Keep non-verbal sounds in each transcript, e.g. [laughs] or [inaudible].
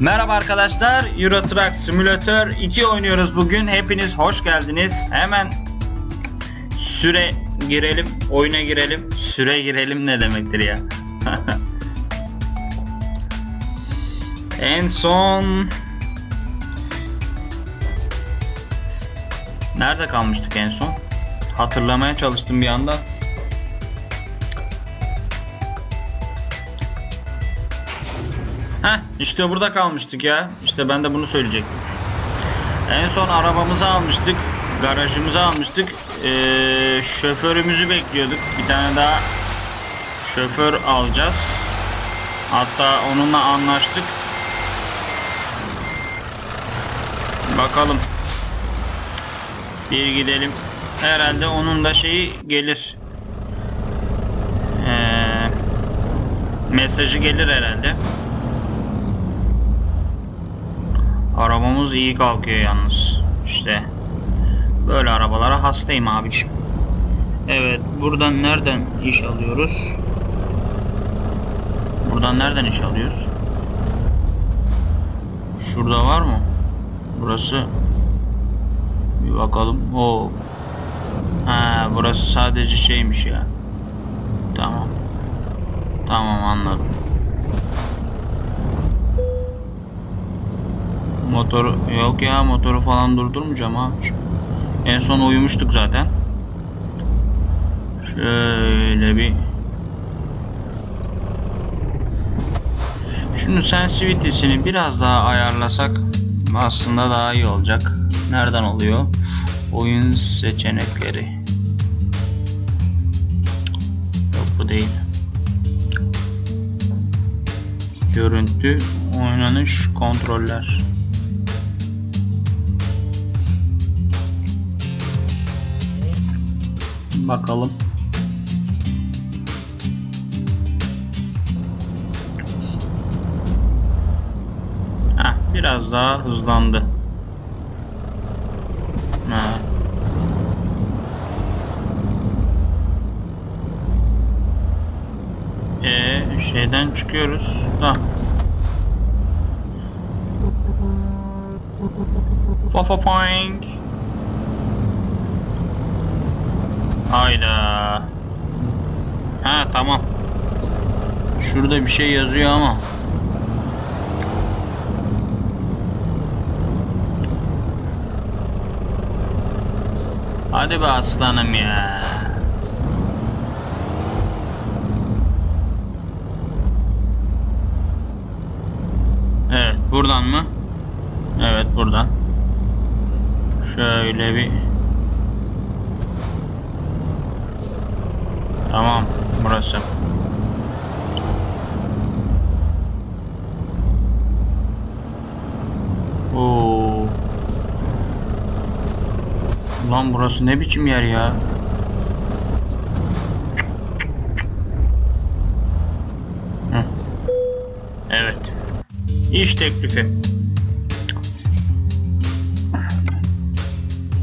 Merhaba arkadaşlar, Euro Truck Simulator 2 oynuyoruz bugün. Hepiniz hoş geldiniz. Hemen süre girelim, oyuna girelim. Süre girelim ne demektir ya? [laughs] en son Nerede kalmıştık en son? Hatırlamaya çalıştım bir anda. Heh işte burada kalmıştık ya. İşte ben de bunu söyleyecektim. En son arabamızı almıştık. Garajımızı almıştık. Ee, şoförümüzü bekliyorduk. Bir tane daha şoför alacağız. Hatta onunla anlaştık. Bakalım. Bir gidelim. Herhalde onun da şeyi gelir. Ee, mesajı gelir herhalde. Arabamız iyi kalkıyor yalnız. İşte böyle arabalara hastayım abiciğim. Evet, buradan nereden iş alıyoruz? Buradan nereden iş alıyoruz? Şurada var mı? Burası bir bakalım. O Ha, burası sadece şeymiş ya. Tamam. Tamam anladım. Motoru yok ya motoru falan durdurmayacağım abi. En son uyumuştuk zaten. Şöyle bir Şunun sensitivity'sini biraz daha ayarlasak aslında daha iyi olacak. Nereden oluyor? Oyun seçenekleri. Yok bu değil. Görüntü, oynanış, kontroller. Bakalım. Heh, biraz daha hızlandı. Ha. Ee, şeyden çıkıyoruz. Da. Fafafoink. Hayda. Ha tamam. Şurada bir şey yazıyor ama. Hadi be aslanım ya. Evet buradan mı? Evet buradan. Şöyle bir Tamam burası. Oo. Lan burası ne biçim yer ya? Evet. İş teklifi.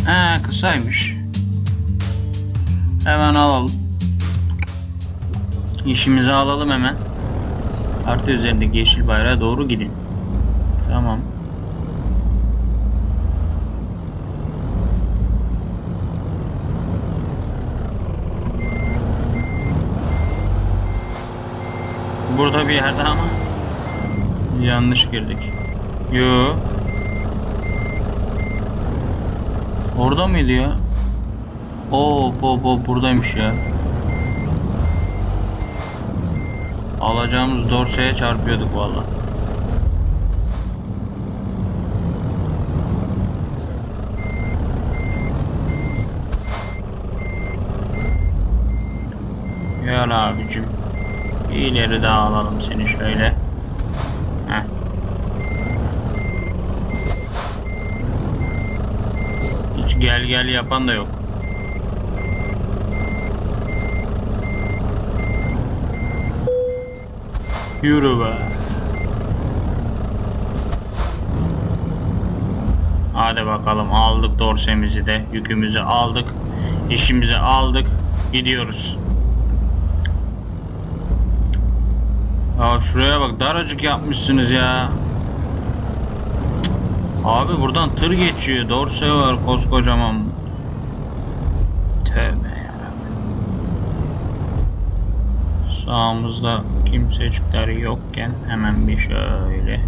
Ha kısaymış. Hemen alalım. İşimizi alalım hemen. Harita üzerindeki yeşil bayrağa doğru gidin. Tamam. Burada bir yerde ama yanlış girdik. Yo. Orada mıydı ya? Oo, po, po, buradaymış ya. Alacağımız dorseye çarpıyorduk valla. Gel abicim. İleri daha alalım seni şöyle. Heh. Hiç gel gel yapan da yok. Yürü be. Hadi bakalım aldık dorsemizi de yükümüzü aldık işimizi aldık gidiyoruz. Ya şuraya bak daracık yapmışsınız ya. Abi buradan tır geçiyor. Dorse var koskocaman. Tövbe yarabbim. Sağımızda kimsecikler yokken hemen bir şöyle.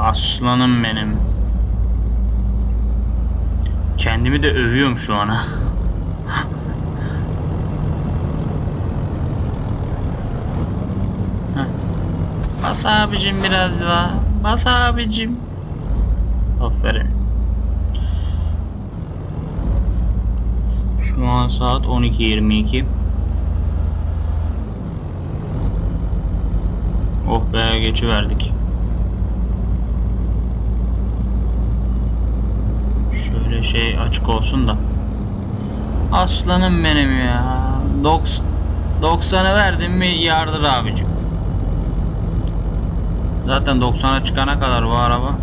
Aslanım benim. Kendimi de övüyorum şu ana. Bas abicim biraz daha. Bas abicim. Aferin. Şu an saat 12.22. Oh be geçiverdik. Şöyle şey açık olsun da. Aslanım benim ya. 90 90'ı verdim mi yardır abicim. Zaten 90'a çıkana kadar bu araba.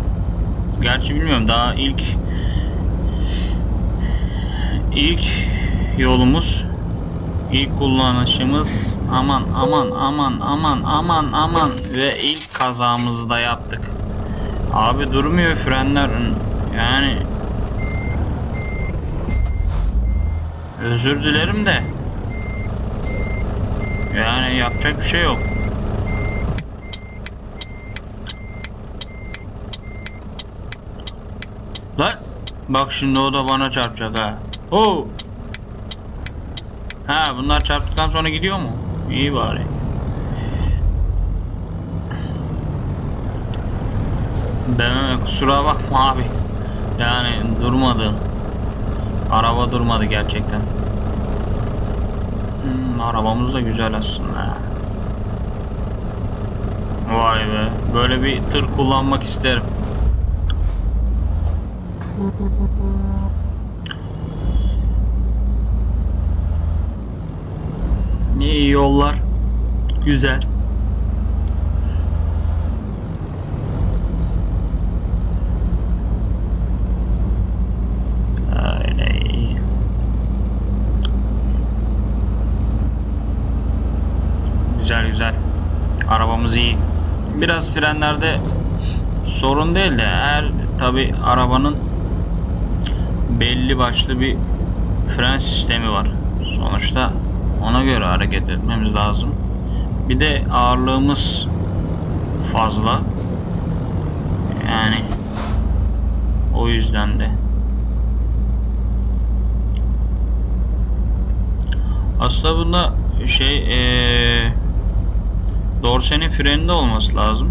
Gerçi bilmiyorum daha ilk ilk yolumuz ilk kullanışımız aman aman aman aman aman aman ve ilk kazamızı da yaptık. Abi durmuyor frenler yani özür dilerim de yani yapacak bir şey yok. Lan bak şimdi o da bana çarpacak ha. Oo. Ha bunlar çarptıktan sonra gidiyor mu? İyi bari. Ben kusura bakma abi. Yani durmadı. Araba durmadı gerçekten. Hmm, arabamız da güzel aslında. Vay be. Böyle bir tır kullanmak isterim. İyi yollar. Güzel. Güzel güzel. Arabamız iyi. Biraz frenlerde sorun değil de eğer tabi arabanın belli başlı bir fren sistemi var. Sonuçta ona göre hareket etmemiz lazım. Bir de ağırlığımız fazla. Yani o yüzden de. Aslında bunda şey ee, dorsenin freninde olması lazım.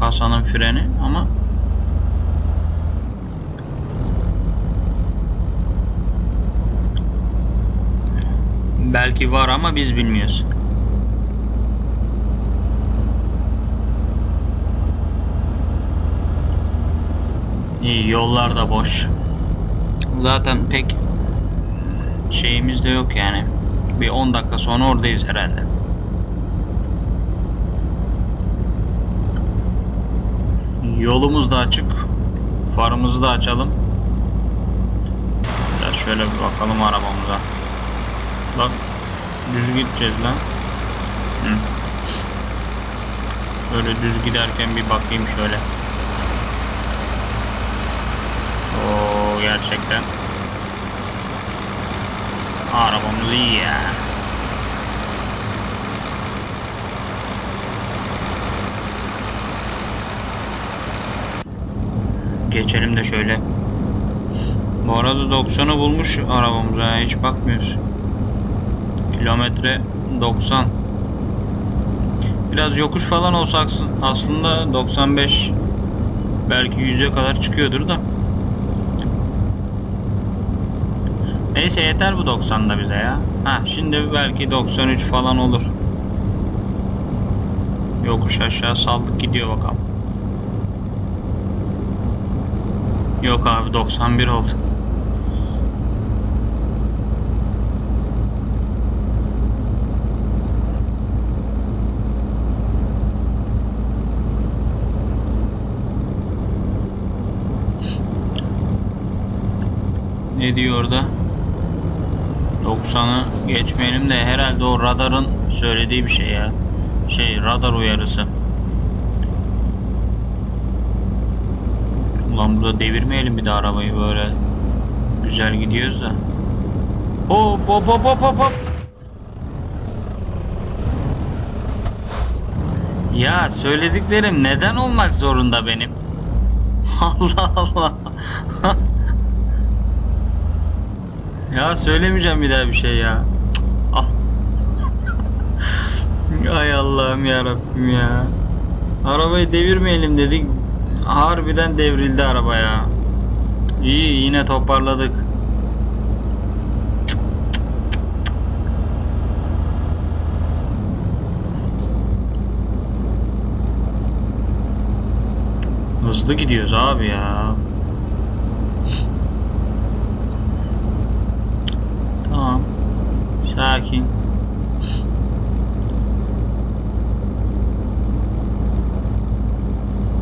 Kasanın freni ama belki var ama biz bilmiyoruz. İyi yollar da boş. Zaten pek şeyimiz de yok yani. Bir 10 dakika sonra oradayız herhalde. Yolumuz da açık. Farımızı da açalım. Biraz şöyle bir bakalım arabamıza. Bak düz gideceğiz lan. Hı. Şöyle düz giderken bir bakayım şöyle. Oo gerçekten. Arabamız iyi ya. Geçelim de şöyle. Bu arada 90'ı bulmuş arabamız ha hiç bakmıyoruz. Kilometre 90. Biraz yokuş falan olsa aslında 95 belki 100'e kadar çıkıyordur da. Neyse yeter bu 90'da bize ya. Ha şimdi belki 93 falan olur. Yokuş aşağı saldık gidiyor bakalım. Yok abi 91 oldu. Ne diyor orada? 90'ı geçmeyelim de herhalde o radarın söylediği bir şey ya. Şey radar uyarısı. Ulan burada devirmeyelim bir de arabayı böyle. Güzel gidiyoruz da. Hop hop hop hop hop hop. Ya söylediklerim neden olmak zorunda benim? [laughs] Allah Allah. [laughs] ya söylemeyeceğim bir daha bir şey ya. Ah. Ay Allah'ım ya Rabbim ya. Arabayı devirmeyelim dedik. Harbiden devrildi araba ya. İyi yine toparladık. Hızlı gidiyoruz abi ya. Tamam. Sakin.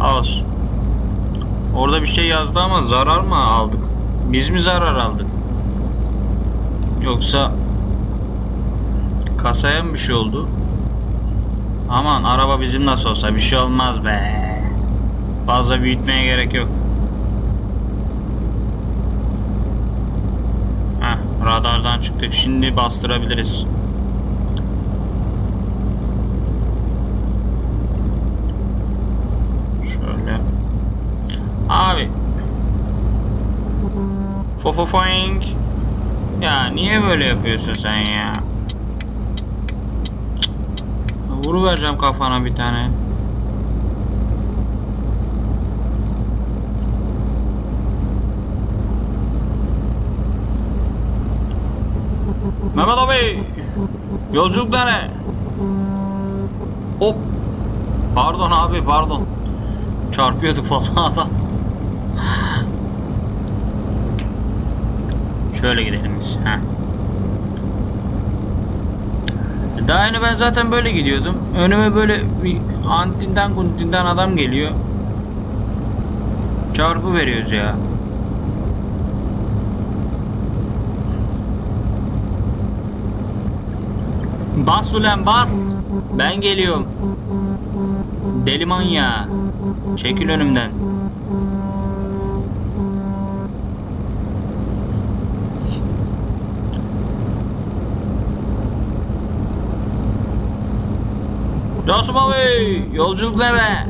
Az. Orada bir şey yazdı ama zarar mı aldık? Biz mi zarar aldık? Yoksa kasaya mı bir şey oldu? Aman araba bizim nasıl olsa bir şey olmaz be. Fazla büyütmeye gerek yok. Heh, radardan çıktık. Şimdi bastırabiliriz. Şöyle. Abi. Fofofoing. Ya niye böyle yapıyorsun sen ya? Vuruvereceğim kafana bir tane. Mehmet abi. Yolculuk ne? Hop. Pardon abi pardon. Çarpıyorduk falan adam. Şöyle gidelim biz. Heh. Daha yeni ben zaten böyle gidiyordum. Önüme böyle bir antinden kuntinden adam geliyor. Çarpı veriyoruz ya. Bas ulan bas. Ben geliyorum. Deli manyağı. Çekil önümden. Dostum abi yolculuk ne be?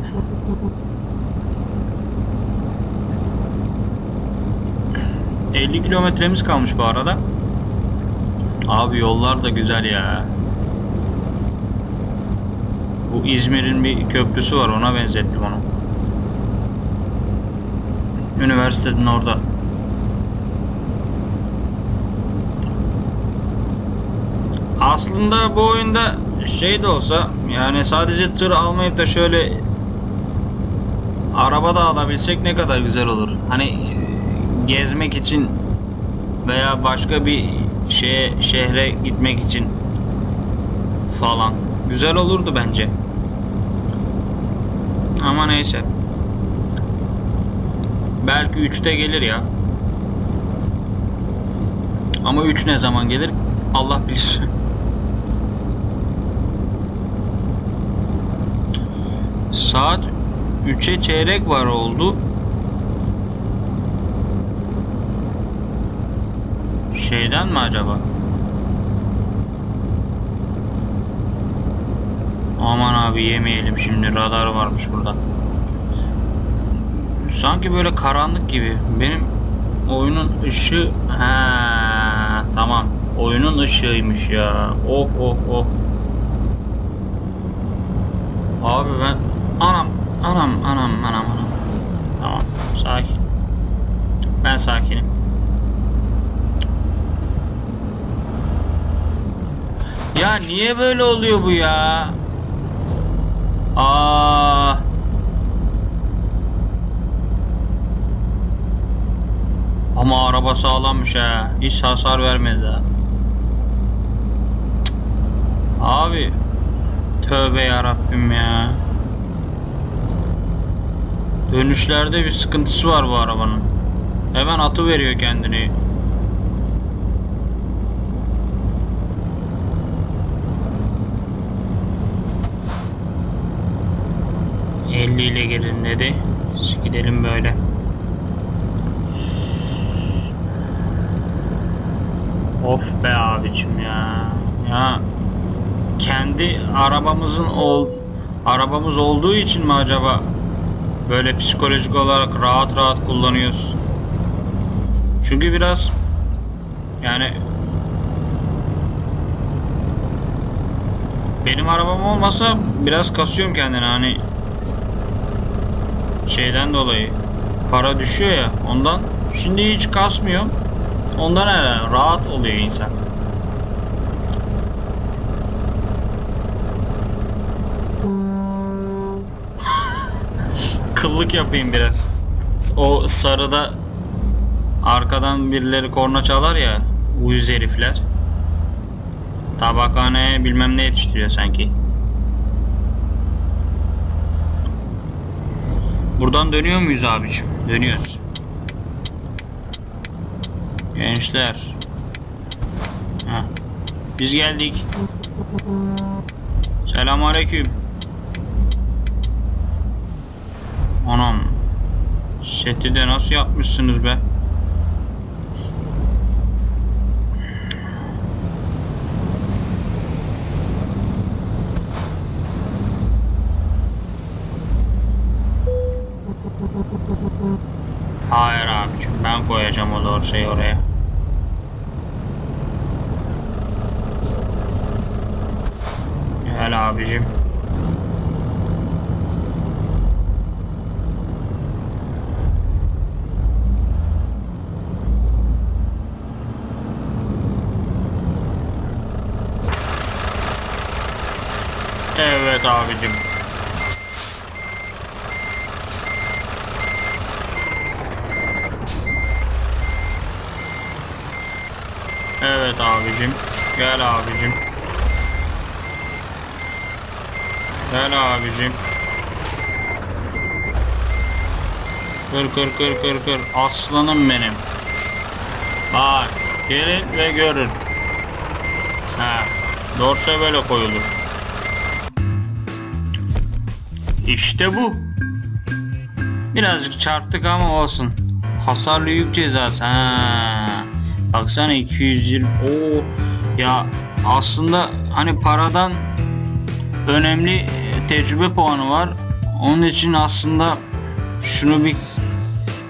...50 kilometremiz kalmış bu arada. Abi yollar da güzel ya. Bu İzmir'in bir köprüsü var ona benzettim onu. Üniversitenin orada. Aslında bu oyunda şey de olsa yani sadece tır almayıp da şöyle araba da alabilsek ne kadar güzel olur. Hani gezmek için veya başka bir şeye şehre gitmek için falan güzel olurdu bence. Ama neyse. Belki 3'te gelir ya. Ama 3 ne zaman gelir? Allah bilir. [laughs] Saat 3'e çeyrek var oldu. Şeyden mi acaba? Aman abi yemeyelim şimdi radar varmış burada. Sanki böyle karanlık gibi. Benim oyunun ışığı ha tamam. Oyunun ışığıymış ya. Oh oh oh. Abi ben anam anam anam anam anam. Tamam sakin. Ben sakinim. Ya niye böyle oluyor bu ya? Aa. Ama araba sağlammış ha. Hiç hasar vermedi ha. Abi. Tövbe ya Rabbim ya. Dönüşlerde bir sıkıntısı var bu arabanın. Hemen atı veriyor kendini. 50 ile gelin dedi. Biz gidelim böyle. Of be abicim ya. Ya kendi arabamızın ol arabamız olduğu için mi acaba böyle psikolojik olarak rahat rahat kullanıyoruz? Çünkü biraz yani benim arabam olmasa biraz kasıyorum kendini hani şeyden dolayı para düşüyor ya ondan şimdi hiç kasmıyor ondan herhalde rahat oluyor insan. [laughs] Kıllık yapayım biraz. O sarıda arkadan birileri korna çalar ya uyuz herifler. Tabakhane bilmem ne yetiştiriyor sanki Buradan dönüyor muyuz abiciğim? Dönüyoruz. Gençler. Ha. Biz geldik. Selamünaleyküm. Anam. Seti de nasıl yapmışsınız be? Hayır abicim ben dorsayı oraya. Gel abicim. Evet abicim. Evet abicim. Gel abicim. Gel abicim. Kır kır kır kır kır. Aslanım benim. Bak. Gelin ve görün. Ha. Dorse böyle koyulur. İşte bu. Birazcık çarptık ama olsun. Hasarlı yük cezası. Ha. Baksana 220. Oo ya aslında hani paradan önemli e, tecrübe puanı var. Onun için aslında şunu bir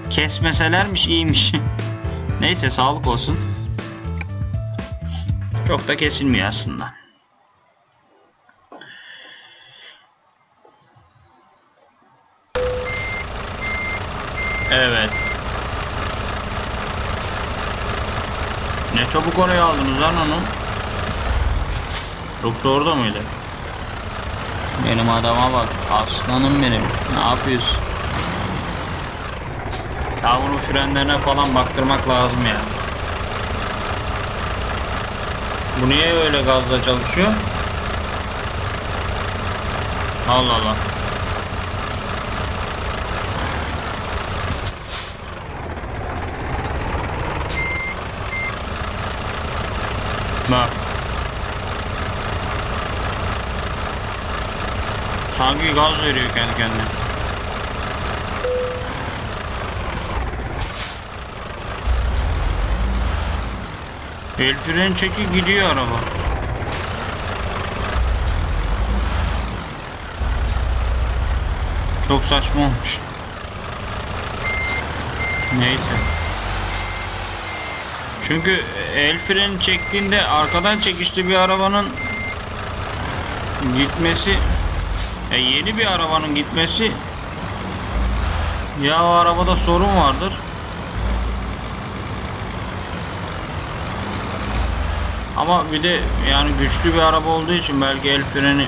kesmeselermiş iyiymiş. [laughs] Neyse sağlık olsun. Çok da kesilmiyor aslında. Evet. Ne çabuk oraya aldınız lan onu. Yoksa orada mıydı? Benim adama bak. Aslanım benim. Ne yapıyorsun? Ya bunun frenlerine falan baktırmak lazım ya. Bu niye öyle gazla çalışıyor? Allah Allah. Bak. Sanki gaz veriyor kendi kendine. El fren çeki gidiyor araba. Çok saçma olmuş. Neyse. Çünkü el freni çektiğinde arkadan çekişli bir arabanın gitmesi e, yeni bir arabanın gitmesi ya o arabada sorun vardır. Ama bir de yani güçlü bir araba olduğu için belki el freni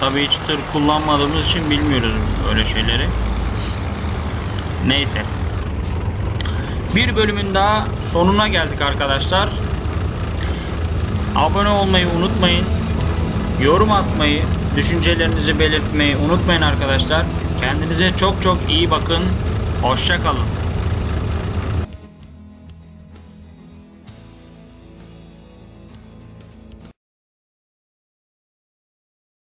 tabii hiç tır kullanmadığımız için bilmiyoruz öyle şeyleri. Neyse. Bir bölümün daha sonuna geldik arkadaşlar. Abone olmayı unutmayın. Yorum atmayı, düşüncelerinizi belirtmeyi unutmayın arkadaşlar. Kendinize çok çok iyi bakın. Hoşça kalın.